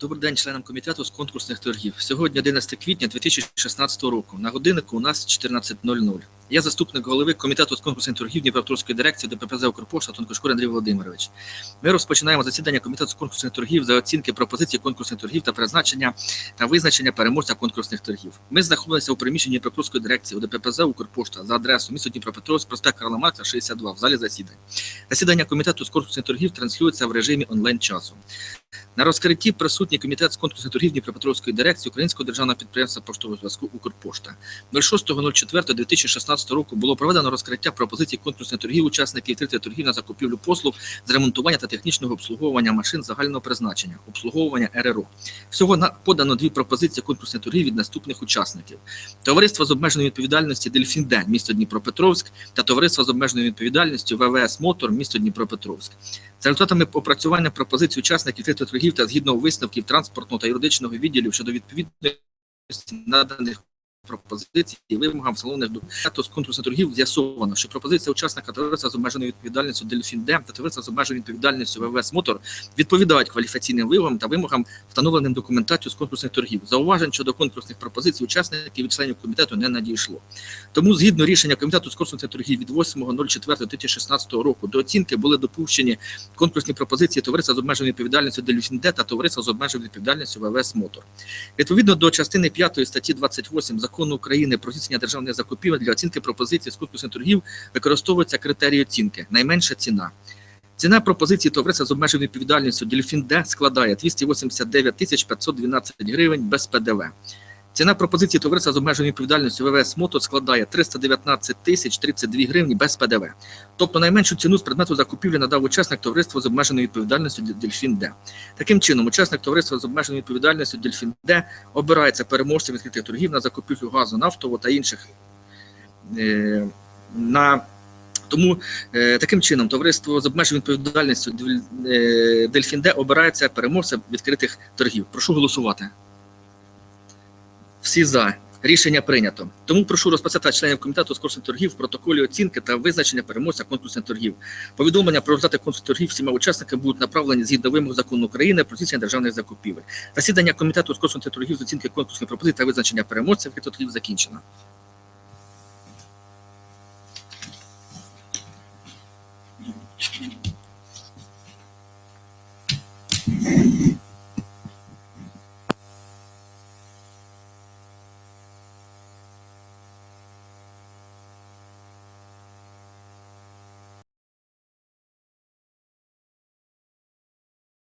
Добрий день членам комітету з конкурсних торгів. Сьогодні 11 квітня 2016 року. На годиннику у нас 14.00. Я заступник голови комітету з конкурсних торгів Дніпропетровської дирекції ДППЗ «Укрпошта» Тонкошкур Андрій Володимирович. Ми розпочинаємо засідання комітету з конкурсних торгів за оцінки пропозицій конкурсних торгів та призначення та визначення переможця конкурсних торгів. Ми знаходилися у приміщенні Дніпропетровської дирекції у ДППЗ «Укрпошта» за адресою місто Дніпропетровськ, проспект Карла Маркса, 62 в залі засідань. Засідання комітету з конкурсних торгів транслюється в режимі онлайн часу. На розкритті присутній комітет з конкурсних торгів Дніпропетровської дирекції Українського державного підприємства поштового зв'язку Укрпошта. 06.04.2016 року було проведено розкриття пропозицій конкурсних торгів учасників відкритих торгів на закупівлю послуг з ремонтування та технічного обслуговування машин загального призначення, обслуговування РРО. Всього подано дві пропозиції конкурсних торгів від наступних учасників: товариство з обмеженою відповідальністю Дельфін Д, місто Дніпропетровськ, та товариство з обмеженою відповідальністю ВВС Мотор, місто Дніпропетровськ. За результатами опрацювання пропозицій учасників торгів та згідно висновків транспортного та юридичного відділів щодо відповідності наданих пропозицій і вимогам встановлених до з конкурсу торгів з'ясовано, що пропозиція учасника товариства з обмеженою відповідальністю Дельфін Д та товариства з обмеженою відповідальністю ВВС Мотор відповідають кваліфікаційним вимогам та вимогам, встановленим документацією з конкурсних торгів. Зауважень щодо конкурсних пропозицій учасників від членів комітету не надійшло. Тому, згідно рішення комітету з конкурсних торгів від 8.04.2016 року до оцінки були допущені конкурсні пропозиції товариства з обмеженою відповідальністю Дельфін Д та товариства з обмеженою відповідальністю ВВС Мотор. Відповідно до частини 5 статті 28 закону України про здійснення державних закупівель для оцінки пропозицій конкурсних торгів використовуються критерії оцінки найменша ціна. Ціна пропозиції товариства з обмеженою відповідальністю Дільфінде складає 289 тисяч 512 гривень без ПДВ. Ціна пропозиції товариства з обмеженою відповідальністю ВВС Мото складає 319 тисяч 32 гривні без ПДВ. Тобто найменшу ціну з предмету закупівлі надав учасник товариства з обмеженою відповідальністю Дельфін Д. Таким чином, учасник товариства з обмеженою відповідальністю Дельфін Д обирається переможцем відкритих торгів на закупівлю газу, нафтового та інших е, на тому е, таким чином товариство з обмеженою відповідальністю е, Дельфін Д обирається переможцем відкритих торгів. Прошу голосувати. Всі за. Рішення прийнято. Тому прошу розписати членів комітету з курсу торгів в протоколі оцінки та визначення переможця конкурсних торгів. Повідомлення про результати конкурсу торгів всіма учасниками будуть направлені згідно вимог закону України про здійснення державних закупівель. Засідання комітету з курсу торгів з оцінки конкурсних пропозицій та визначення переможця торгів закінчено.